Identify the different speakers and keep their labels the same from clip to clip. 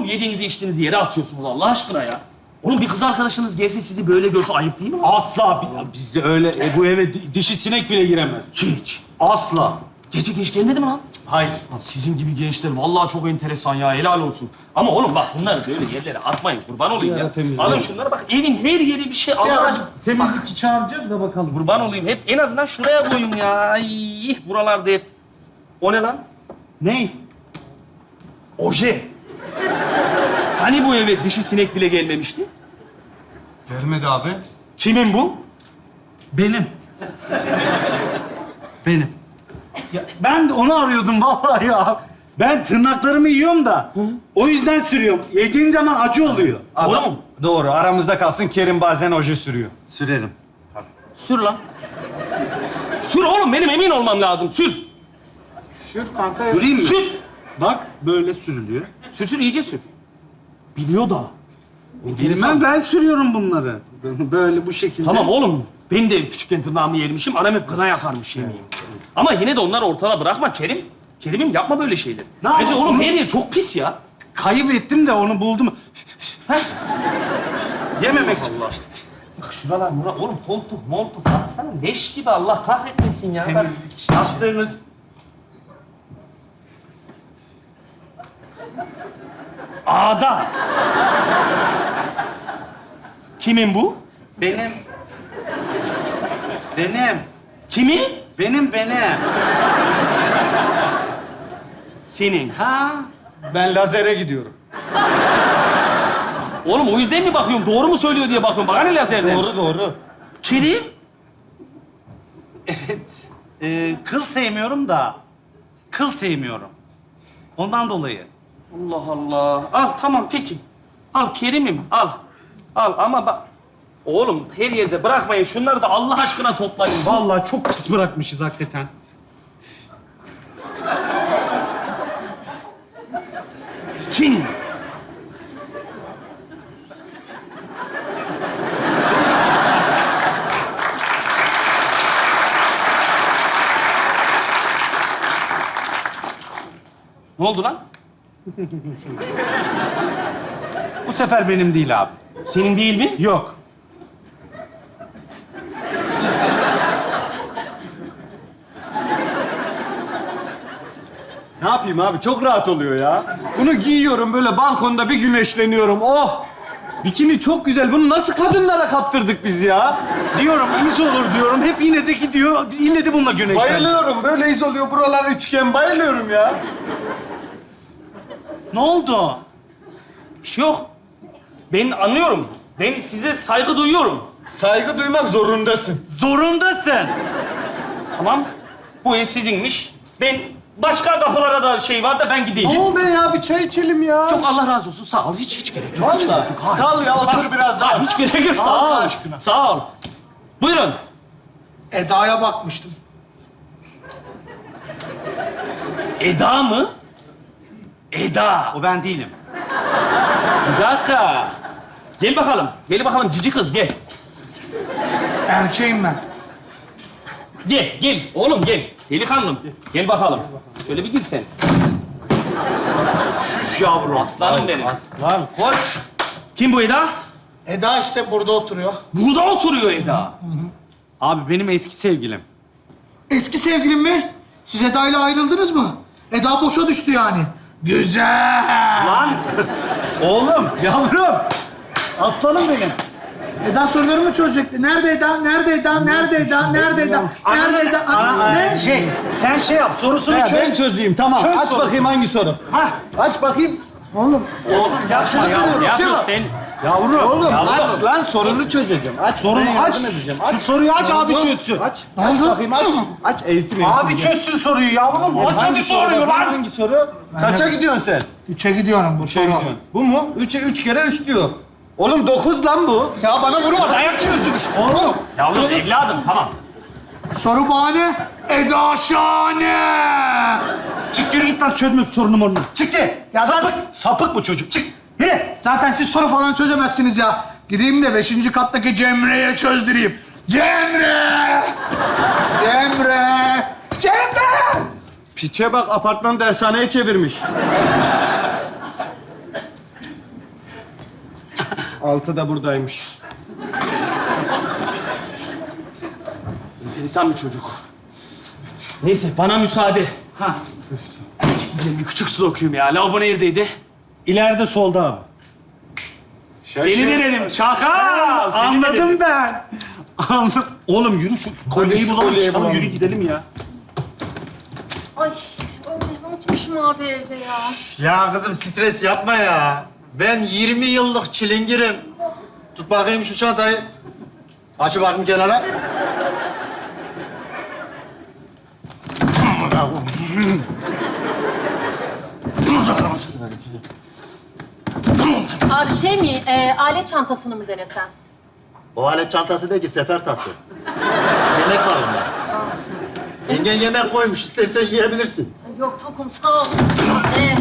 Speaker 1: oğlum yediğinizi içtiğinizi yere atıyorsunuz Allah aşkına ya? Oğlum bir kız arkadaşınız gelse sizi böyle görse ayıp değil mi? lan?
Speaker 2: Asla biz, biz öyle e, bu eve di- dişi sinek bile giremez.
Speaker 1: Hiç.
Speaker 2: Asla.
Speaker 1: Gece geç gelmedi mi lan?
Speaker 2: Hayır.
Speaker 1: Lan sizin gibi gençler vallahi çok enteresan ya helal olsun. Ama oğlum bak bunları böyle yerlere atmayın kurban olayım
Speaker 2: Bir
Speaker 1: ya.
Speaker 2: ara.
Speaker 1: Alın şunları bak evin her yeri bir şey Allah aşkına.
Speaker 2: temizlikçi çağıracağız da bakalım.
Speaker 1: Kurban olayım hep en azından şuraya koyun ya. Ay buralarda hep. O ne lan?
Speaker 2: Ney?
Speaker 1: Oje. Hani bu eve dişi sinek bile gelmemişti?
Speaker 2: Gelmedi abi.
Speaker 1: Kimin bu?
Speaker 2: Benim. Benim. Ya, ben de onu arıyordum vallahi ya. Ben tırnaklarımı yiyorum da o yüzden sürüyorum. Yediğin zaman acı oluyor.
Speaker 1: Doğru mu?
Speaker 3: Doğru. Aramızda kalsın Kerim bazen oje sürüyor.
Speaker 2: Sürerim.
Speaker 1: Sür lan. Sür oğlum benim emin olmam lazım. Sür.
Speaker 3: Sür kanka.
Speaker 2: Süreyim mi?
Speaker 1: Sür.
Speaker 2: Bak böyle sürülüyor.
Speaker 1: Sür sür iyice sür. Biliyor da. Enteresan.
Speaker 2: Bilmem ben sürüyorum bunları. Böyle bu şekilde.
Speaker 1: Tamam oğlum. Ben de küçükken tırnağımı yermişim. Anam hep gına yakarmış yemeğim. Ama yine de onları ortada bırakma Kerim. Kerim'im yapma böyle şeyler.
Speaker 2: Ne
Speaker 1: Bence oğlum her yer çok pis ya.
Speaker 2: Kayıp ettim de onu buldum. Yememek için.
Speaker 1: Bak şuralar bura. Oğlum koltuk moltuk. Baksana leş gibi Allah kahretmesin ya.
Speaker 2: Temizlik işte.
Speaker 1: Yastığınız. Ağda. Kimin bu?
Speaker 2: Benim. Benim.
Speaker 1: Kimin?
Speaker 2: Benim benim.
Speaker 1: Senin.
Speaker 2: Ha?
Speaker 3: Ben lazere gidiyorum.
Speaker 1: Oğlum o yüzden mi bakıyorum? Doğru mu söylüyor diye bakıyorum. Bak hani lazerden.
Speaker 3: Doğru doğru.
Speaker 1: Kerim?
Speaker 2: Evet. Ee, kıl sevmiyorum da kıl sevmiyorum. Ondan dolayı.
Speaker 1: Allah Allah. Al tamam peki. Al Kerim'im al. Al ama bak. Oğlum her yerde bırakmayın. Şunları da Allah aşkına toplayın.
Speaker 2: Vallahi çok pis bırakmışız hakikaten.
Speaker 1: Kim? Ne oldu lan?
Speaker 2: Bu sefer benim değil abi.
Speaker 1: Senin değil mi?
Speaker 2: Yok.
Speaker 3: Ne yapayım abi? Çok rahat oluyor ya. Bunu giyiyorum böyle balkonda bir güneşleniyorum. Oh! Bikini çok güzel. Bunu nasıl kadınlara kaptırdık biz ya?
Speaker 2: Diyorum iz olur diyorum. Hep yine de gidiyor. Yine de bununla güneşlen.
Speaker 3: Bayılıyorum. Böyle iz oluyor. Buralar üçgen. Bayılıyorum ya.
Speaker 2: Ne oldu?
Speaker 1: Bir şey yok. Ben anlıyorum. Ben size saygı duyuyorum.
Speaker 3: Saygı duymak zorundasın.
Speaker 2: Zorundasın.
Speaker 1: Tamam. Bu ev sizinmiş. Ben başka kapılara da şey var da ben gideyim.
Speaker 3: Ne oldu ya? Bir çay içelim ya.
Speaker 1: Çok Allah razı olsun. Sağ ol. Hiç hiç gerek yok. Hiç
Speaker 3: Vallahi.
Speaker 1: gerek yok. Hayır.
Speaker 3: Kal ya, otur biraz daha.
Speaker 1: Hayır, hiç gerek yok. Sağ
Speaker 3: Allah
Speaker 1: ol.
Speaker 3: aşkına.
Speaker 1: Sağ ol. Buyurun.
Speaker 4: Eda'ya bakmıştım.
Speaker 1: Eda mı? Eda.
Speaker 2: O ben değilim.
Speaker 1: Bir dakika. Gel bakalım. Gel bakalım cici kız gel.
Speaker 4: Erkeğim ben.
Speaker 1: Gel, gel. Oğlum gel. Delikanlım. Gel bakalım. Şöyle bir gir sen.
Speaker 2: Şuş yavrum.
Speaker 1: Aslanım benim.
Speaker 3: Lan koç.
Speaker 1: Kim bu Eda?
Speaker 4: Eda işte burada oturuyor.
Speaker 1: Burada oturuyor Eda.
Speaker 2: Abi benim eski sevgilim.
Speaker 4: Eski sevgilim mi? Siz Eda ile ayrıldınız mı? Eda boşa düştü yani. Güzel.
Speaker 2: Lan! Oğlum, yavrum. Aslanım benim.
Speaker 4: Eda sorularımı çözecekti. Nerede Eda? Nerede Eda? Nerede Eda? Nerede Eda? Nerede Eda?
Speaker 2: Ana,
Speaker 4: Ne?
Speaker 2: Şey, sen şey yap, sorusunu
Speaker 3: Ha,
Speaker 2: çöz.
Speaker 3: ben çözeyim. Tamam.
Speaker 2: Çöz
Speaker 3: Aç
Speaker 2: sorusu.
Speaker 3: bakayım hangi soru.
Speaker 2: Hah,
Speaker 3: Aç bakayım.
Speaker 4: Oğlum.
Speaker 1: Oğlum yapma ya. Yapıyorsun
Speaker 3: yapma.
Speaker 1: sen?
Speaker 2: Yavrum.
Speaker 3: Oğlum
Speaker 2: yavrum.
Speaker 3: aç lan sorunu çözeceğim. Aç.
Speaker 2: Sorunu aç.
Speaker 3: edeceğim.
Speaker 2: Şu soruyu aç abi çözsün.
Speaker 3: Aç.
Speaker 4: Ne
Speaker 3: Aç bakayım aç. Aç eğitim
Speaker 2: Abi çözsün soruyu yavrum. Aç hadi soruyu lan.
Speaker 3: Hangi soru? Kaça gidiyorsun sen?
Speaker 4: Üçe gidiyorum bu soru.
Speaker 3: Bu mu? Üçe üç kere üç diyor. Oğlum dokuz lan bu.
Speaker 4: Ya bana vurma dayak yiyorsun işte. Oğlum.
Speaker 1: Yavrum evladım tamam.
Speaker 4: Soru bahane. Eda şahane.
Speaker 2: Çık yürü git lan çözme sorunu morunu. Çık git.
Speaker 4: Ya
Speaker 2: sapık, sapık bu çocuk. Çık.
Speaker 4: Zaten siz soru falan çözemezsiniz ya. Gideyim de beşinci kattaki Cemre'ye çözdüreyim. Cemre! Cemre! Cemre!
Speaker 3: Piçe bak apartman dershaneye çevirmiş. Altı da buradaymış.
Speaker 1: Enteresan bir çocuk. Neyse bana müsaade.
Speaker 2: Ha.
Speaker 1: Gitmeyelim bir küçük su okuyayım ya. Lavabo neredeydi?
Speaker 2: İleride solda abi.
Speaker 1: Seni denedim çakal.
Speaker 2: Anladım ben. Anladım. Oğlum yürü şu kolyeyi bulalım.
Speaker 3: kolyeyi
Speaker 2: çıkalım,
Speaker 3: bulalım.
Speaker 2: Yürü gidelim ya.
Speaker 5: Ay öyle unutmuşum abi evde ya.
Speaker 6: Ya kızım stres yapma ya. Ben 20 yıllık çilingirim. Tut bakayım şu çantayı. Aç bakayım kenara.
Speaker 5: Abi şey mi, e, alet çantasını mı denesen?
Speaker 6: O alet çantası değil ki sefer tası. Yemek var onda. Yengen yemek koymuş. İstersen yiyebilirsin.
Speaker 5: Ay, Yok tokum sağ ol. Ee,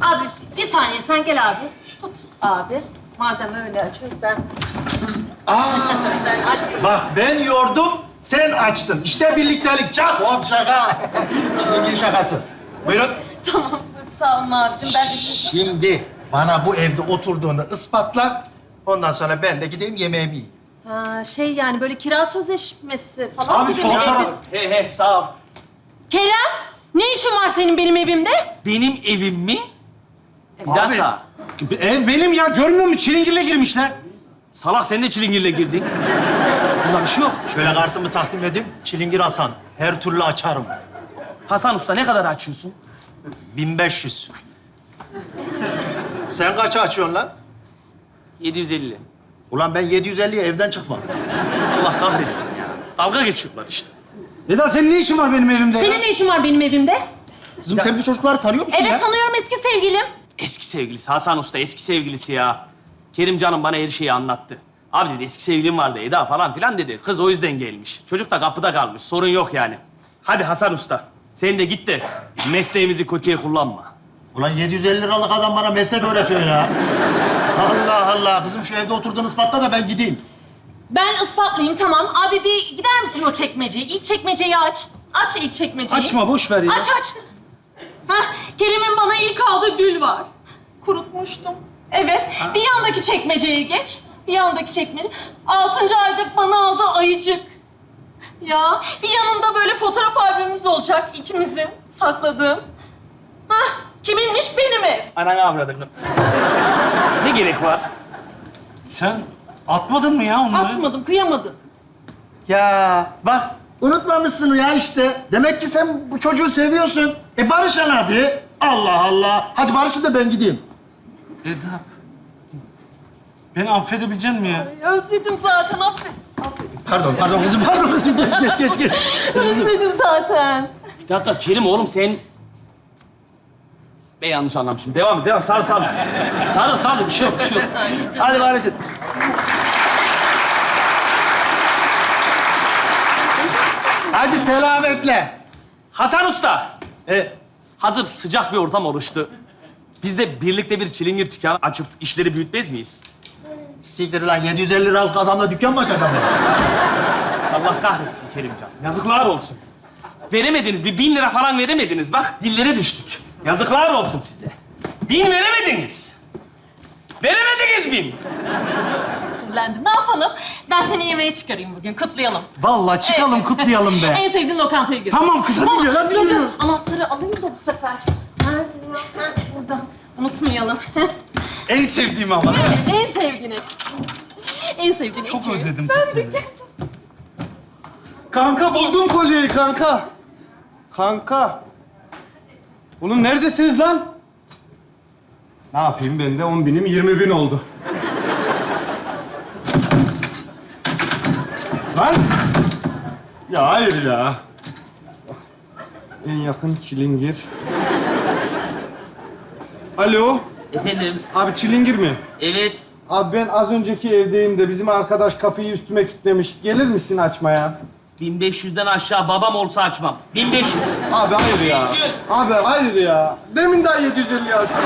Speaker 5: abi bir saniye sen gel abi. Tut abi. Madem öyle açıyoruz ben... ben açtım.
Speaker 6: Bak ben yordum, sen açtın. İşte birliktelik. Çak hop şaka. Çilingir şakası. Buyurun.
Speaker 5: Tamam sağ olun abicim ben de...
Speaker 6: Şimdi bana bu evde oturduğunu ispatla. Ondan sonra ben de gideyim yemeğimi yiyeyim.
Speaker 5: Ha, şey yani böyle kira sözleşmesi falan
Speaker 2: Abi
Speaker 5: gibi
Speaker 2: sol taraf.
Speaker 5: evde-
Speaker 1: He he sağ ol.
Speaker 5: Kerem ne işin var senin benim evimde?
Speaker 1: Benim evim mi? Bir dakika.
Speaker 2: Ev benim ya. Görmüyor musun? Çilingirle girmişler.
Speaker 1: Salak sen de çilingirle girdin. Bunda bir şey yok.
Speaker 6: Şöyle kartımı takdim edeyim. Çilingir Hasan. Her türlü açarım.
Speaker 1: Hasan Usta ne kadar açıyorsun?
Speaker 6: 1500. Sen kaça açıyorsun lan?
Speaker 1: 750.
Speaker 6: Ulan ben 750'ye evden çıkmam.
Speaker 1: Allah kahretsin ya. Dalga geçiyorlar işte.
Speaker 2: Eda senin ne işin var benim evimde ya?
Speaker 5: Senin ne işin var benim evimde?
Speaker 6: Kızım sen bu çocukları tanıyor musun
Speaker 5: Evet
Speaker 6: ya?
Speaker 5: tanıyorum eski sevgilim.
Speaker 1: Eski sevgilisi Hasan Usta eski sevgilisi ya. Kerim canım bana her şeyi anlattı. Abi dedi eski sevgilim vardı Eda falan filan dedi. Kız o yüzden gelmiş. Çocuk da kapıda kalmış. Sorun yok yani. Hadi Hasan Usta. Sen de git de mesleğimizi kötüye kullanma.
Speaker 6: Ulan 750 liralık adam bana meslek öğretiyor ya. Allah Allah. Kızım şu evde oturduğunu ispatla da ben gideyim.
Speaker 5: Ben ispatlayayım tamam. Abi bir gider misin o çekmeceyi? İlk çekmeceyi aç. Aç ilk çekmeceyi.
Speaker 2: Açma boş ver ya.
Speaker 5: Aç aç. Hah, Kerim'in bana ilk aldığı gül var. Kurutmuştum. Evet, bir yandaki çekmeceye geç. Bir yandaki çekmece. Altıncı ayda bana aldığı ayıcık. Ya, bir yanında böyle fotoğraf albümümüz olacak ikimizin sakladığım. Hah, kiminmiş benim ev.
Speaker 1: Ananı avradını. ne gerek var?
Speaker 2: Sen atmadın mı ya onları?
Speaker 5: Atmadım, kıyamadım.
Speaker 6: Ya bak unutmamışsın ya işte. Demek ki sen bu çocuğu seviyorsun. E barışın hadi. Allah Allah. Hadi barışın da ben gideyim.
Speaker 2: Eda. Beni affedebilecek misin ya?
Speaker 5: Ay, Özledim zaten, affet.
Speaker 6: Pardon, pardon kızım, pardon kızım. Geç, geç, geç, geç.
Speaker 5: Özledim zaten.
Speaker 1: Bir dakika Kerim oğlum sen... Ben yanlış anlamışım. Devam et, devam. Sarıl, sarıl. Sarıl, sarıl. Bir şey yok, bir şey yok.
Speaker 6: Hadi barışın. Hadi selametle.
Speaker 1: Hasan Usta.
Speaker 6: E,
Speaker 1: Hazır sıcak bir ortam oluştu. Biz de birlikte bir çilingir dükkanı açıp işleri büyütmez miyiz?
Speaker 6: siktir lan 750 liralık adamla dükkan mı açacağım ben?
Speaker 1: Allah kahretsin Kerimcan. Yazıklar olsun. Veremediniz, bir bin lira falan veremediniz. Bak dillere düştük. Yazıklar olsun size. Bin veremediniz. Veremediniz bin.
Speaker 5: Sinirlendim. Ne yapalım? Ben seni yemeğe çıkarayım bugün. Kutlayalım.
Speaker 2: Vallahi çıkalım
Speaker 5: Evet.
Speaker 2: kutlayalım be.
Speaker 5: en sevdiğin lokantaya götür.
Speaker 2: Tamam kız, hadi gel, hadi
Speaker 5: dur,
Speaker 2: yürü.
Speaker 5: dur. Anahtarı alayım da bu sefer. Nerede ya? Ha, burada. Unutmayalım.
Speaker 2: En sevdiğim ama.
Speaker 5: En sevdiğini. En sevdiğini.
Speaker 2: Çok
Speaker 5: iki.
Speaker 2: özledim
Speaker 5: Ben
Speaker 2: kız
Speaker 5: de
Speaker 2: seni. Kanka buldum kolyeyi kanka.
Speaker 3: Kanka. Oğlum neredesiniz lan? Ne yapayım ben de 10 binim 20 bin oldu. Lan! Ya hayır ya. En yakın çilingir. Alo,
Speaker 1: Efendim,
Speaker 3: abi çilingir mi?
Speaker 1: evet.
Speaker 3: Abi ben az önceki evdeyim de bizim arkadaş kapıyı üstüme kilitlemiş. Gelir misin açmaya?
Speaker 1: 1500'den aşağı babam olsa açmam. 1500.
Speaker 3: Abi hayır ya.
Speaker 1: 500.
Speaker 3: Abi hayır ya. Demin daha 750 açtım.